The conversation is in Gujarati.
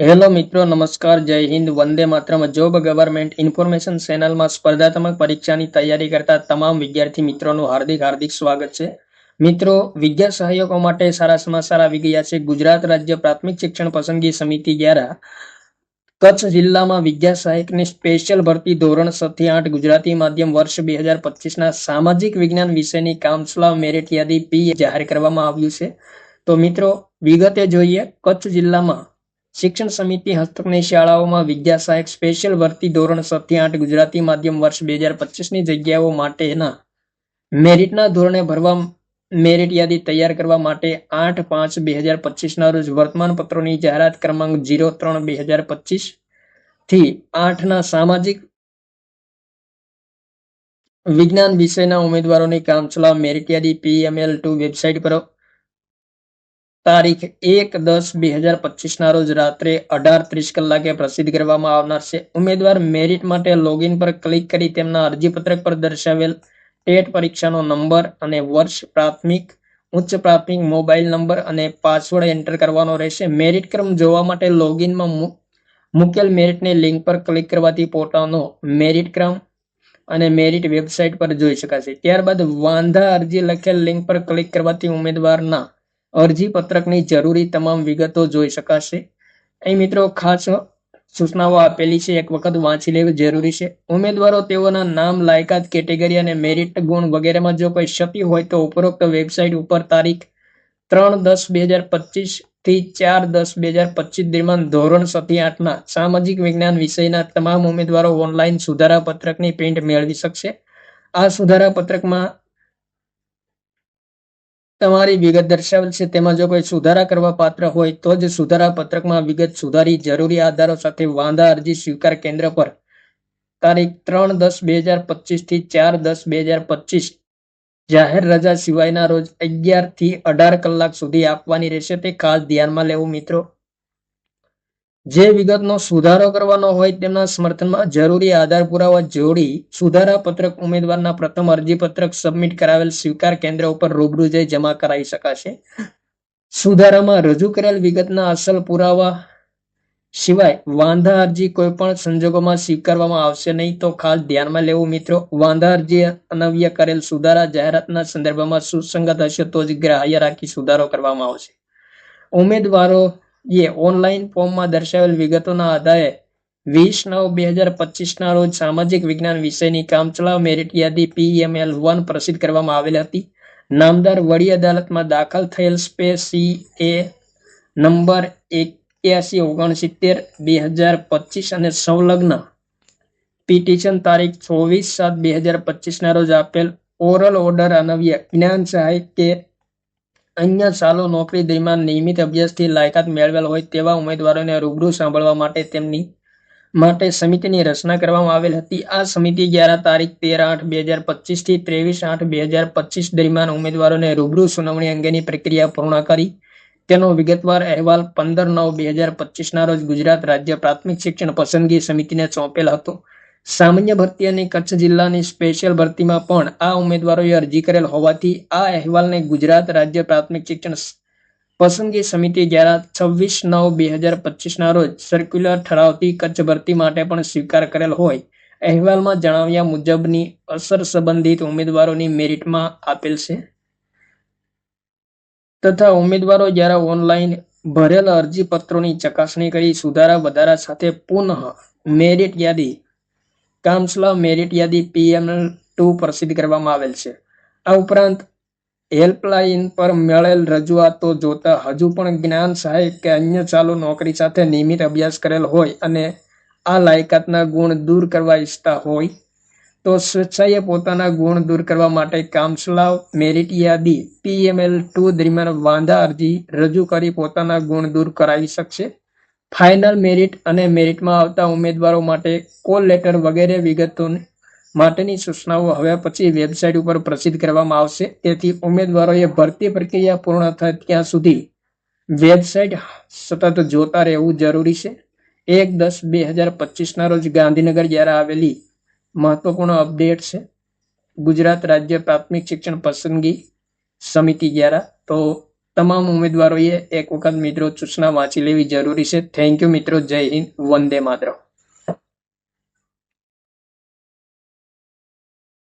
હેલો મિત્રો, નમસ્કાર, જય હિન્દ, વંદે માત્રમ. જોબ ગવર્મેન્ટ ઇન્ફોર્મેશન ચેનલમાં સ્પર્ધાત્મક પરીક્ષાની તૈયારી કરતા તમામ વિદ્યાર્થી મિત્રોનું હાર્દિક હાર્દિક સ્વાગત છે. મિત્રો, વિદ્યા સહાયકો માટે સારા સમાચાર આવી ગયા છે. ગુજરાત રાજ્ય પ્રાથમિક શિક્ષણ પસંદગી સમિતિ દ્વારા કચ્છ જિલ્લામાં વિદ્યા સહાયકની સ્પેશિયલ ભરતી ધોરણ સથી આઠ ગુજરાતી માધ્યમ વર્ષ બે હજાર પચીસના સામાજિક વિજ્ઞાન વિષયની કાઉન્સલર મેરિટ યાદી પી જાહેર કરવામાં આવ્યું છે. તો મિત્રો, વિગતે જોઈએ, કચ્છ જિલ્લામાં શિક્ષણ સમિતિ હસ્તકની શાળાઓમાં વિદ્યા સહાયક સ્પેશિયલ ભરતી ધોરણ સત્ય આઠ ગુજરાતી માધ્યમ વર્ષ બે હજાર પચીસની જગ્યાઓ માટેના મેરિટના ધોરણે ભરવા મેરિટ યાદી તૈયાર કરવા માટે આઠ પાંચ બે હજાર પચીસના રોજ વર્તમાન પત્રોની જાહેરાત ક્રમાંક જીરો ત્રણ બે હજાર પચીસથી આઠના સામાજિક વિજ્ઞાન વિષયના ઉમેદવારોની કામચલાવ મેરિટ યાદી પીએમએલ ટુ વેબસાઇટ પર તારીખ એક દસ બે હજાર પચીસના રોજ રાત્રે અઢાર ત્રીસ કલાકે પ્રસિદ્ધ કરવામાં આવનાર છે. ઉમેદવાર મેરિટ માટે લોગિન પર ક્લિક કરી તેમના અરજીપત્રક પર દર્શાવેલ ટેટ પરીક્ષાનો નંબર અને વર્ષ પ્રાથમિક, ઉચ્ચ પ્રાથમિક, મોબાઈલ નંબર અને પાસવર્ડ એન્ટર કરવાનો રહેશે. મેરિટ ક્રમ જોવા માટે લોગિનમાં મૂકેલ મેરિટની લિંક પર ક્લિક કરવાથી પોતાનો મેરિટ ક્રમ અને મેરિટ વેબસાઇટ પર જોઈ શકાશે. ત્યારબાદ વાંધા અરજી લખેલ લિંક પર ક્લિક કરવાથી ઉમેદવારના અરજી પત્રકની જરૂરી તમામ વિગતો જોઈ શકાશે. અહીં મિત્રો ખાસ સૂચનાઓ આપેલી છે. એક વખત વાંચી લેવી જરૂરી છે. ઉમેદવારો તેઓના નામ, લાયકાત, કેટેગરી અને મેરિટ ગુણ વગેરેમાં જો કોઈ ક્ષતિ હોય તો ઉપરોક્ત વેબસાઇટ ઉપર તારીખ ત્રણ દસ બે હજાર પચીસથી ચાર દસ બે હજાર પચીસ દરમિયાન ધોરણ સતી આઠના સામાજિક વિજ્ઞાન વિષયના તમામ ઉમેદવારો ઓનલાઈન સુધારા પત્રકની પ્રિન્ટ મેળવી શકશે. આ સુધારા પત્રકમાં તમારી વિગત દર્શાવેલ છે. તેમાં જો કોઈ સુધારા કરવા પાત્ર હોય, તો જ સુધારા પત્રકમાં વિગત સુધારી જરૂરી આધારો સાથે વાંધા અરજી સ્વીકાર કેન્દ્ર પર. તારીખ ત્રણ દસ બે હજાર પચીસથી ચાર દસ બે હજાર પચીસ. જાહેર રજા સિવાયના રોજ અગિયારથી અઢાર કલાક સુધી આપવાની રહેશે. તે ખાસ ધ્યાનમાં લેવું, મિત્રો. જે વિગતનો સુધારો કરવાનો હોય તેમના સમર્થનમાં જરૂરી આધાર પુરાવા જોડી સુધારા પત્રક ઉમેદવારના પ્રથમ અરજી પત્રક સબમિટ કરાવેલ સ્વીકાર કેન્દ્ર ઉપર રૂબરૂ જઈ જમા કરાવી શકાશે. સુધારામાં રજૂ કરેલ વિગતના અસલ પુરાવા સિવાય વાંધા અરજી કોઈ પણ સંજોગોમાં સ્વીકારવામાં આવશે નહીં તો ખાસ ધ્યાનમાં લેવું મિત્રો. વાંધા અરજી અનવ્ય કરેલ સુધારા જાહેરાતના સંદર્ભમાં સુસંગત હશે તો જ ગ્રાહ્ય રાખી સુધારો કરવામાં આવશે. ઉમેદવારો એ ઓનલાઈન ફોર્મમાં દર્શાવેલ વિગતોના આધારે વીસ નવ બે હજાર પચીસના રોજ સામાજિક વિજ્ઞાન વિષયની કામચલાઉ મેરિટ યાદી પીએમએલ વન પ્રસિદ્ધ કરવામાં આવેલ હતી. નામદાર વડી અદાલતમાં દાખલ થયેલ સ્પેસી એ નંબર એક્યાસી ઓગણસિત્તેર બે હજાર પચીસ અને સંલગ્ન પિટિશન તારીખ ચોવીસ સાત બે હજાર પચીસના રોજ આપેલ ઓરલ ઓર્ડર અનવ્ય જ્ઞાન સહાય કે અન્ય સાલો નોકરી દરમિયાન નિયમિત અભ્યાસથી લાયકાત મેળવેલ હોય તેવા ઉમેદવારોને રૂબરૂ સાંભળવા માટે તેમની માટે સમિતિની રચના કરવામાં આવેલ હતી. આ સમિતિ દ્વારા તારીખ તેર આઠ બે હજાર પચીસથી ત્રેવીસ આઠ બે હજાર પચીસ દરમિયાન ઉમેદવારોને રૂબરૂ સુનાવણી અંગેની પ્રક્રિયા પૂર્ણ કરી. તેનો વિગતવાર અહેવાલ પંદર નવ બે હજાર પચીસના રોજ ગુજરાત રાજ્ય પ્રાથમિક શિક્ષણ પસંદગી સમિતિને સોંપેલ હતો. સામાન્ય ભરતી અને કચ્છ જિલ્લાની સ્પેશિયલ ભરતીમાં પણ આ ઉમેદવારોએ અરજી કરેલ હોવાથી આ અહેવાલને ગુજરાત રાજ્ય પ્રાથમિક શિક્ષણ પસંદગી સમિતિ દ્વારા છવ્વીસ નવ બે હજાર પચીસના રોજ સર્ક્યુલર ઠરાવતી કચ્છ ભરતી માટે પણ સ્વીકાર કરેલ હોય. અહેવાલમાં જણાવ્યા મુજબની અસર સંબંધિત ઉમેદવારોની મેરિટમાં આપેલ છે. તથા ઉમેદવારો જ્યારે ઓનલાઈન ભરેલ અરજીપત્રોની ચકાસણી કરી સુધારા વધારા સાથે પુનઃ મેરિટ યાદી કાઉન્સલર મેરિટ યાદી પીએમ ટુ પ્રસિદ્ધ કરવામાં આવેલ છે. આ ઉપરાંત હેલ્પલાઇન પર મળેલ રજૂઆતો જોતા હજુ પણ જ્ઞાન સહાયક કે અન્ય ચાલુ નોકરી સાથે નિયમિત અભ્યાસ કરેલ હોય અને આ લાયકાતના ગુણ દૂર કરવા ઈચ્છતા હોય, તો સ્વેચ્છાએ પોતાના ગુણ દૂર કરવા માટે કાઉન્સલર મેરિટ યાદી પીએમએલ ટુ દરમિયાન વાંધા અરજી રજૂ કરી પોતાના ગુણ દૂર કરાવી શકશે. ફાઇનલ મેરિટ અને મેરિટમાં આવતા ઉમેદવારો માટે કોલ લેટર વગેરે વિગતો માટેની સૂચનાઓ હવે પછી વેબસાઇટ ઉપર પ્રસિદ્ધ કરવામાં આવશે. તેથી ઉમેદવારોએ ભરતી પ્રક્રિયા પૂર્ણ થાય ત્યાં સુધી વેબસાઇટ સતત જોતા રહેવું જરૂરી છે. એક દસ બે હજાર પચીસના રોજ ગાંધીનગર જ્યારે આવેલી મહત્વપૂર્ણ અપડેટ છે. ગુજરાત રાજ્ય પ્રાથમિક શિક્ષણ પસંદગી સમિતિ દ્વારા, તો તમામ ઉમેદવારોએ એક વખત મિત્રો સૂચના વાંચી લેવી જરૂરી છે. થેન્ક યુ મિત્રો. જય હિન્દ. વંદે માતરમ.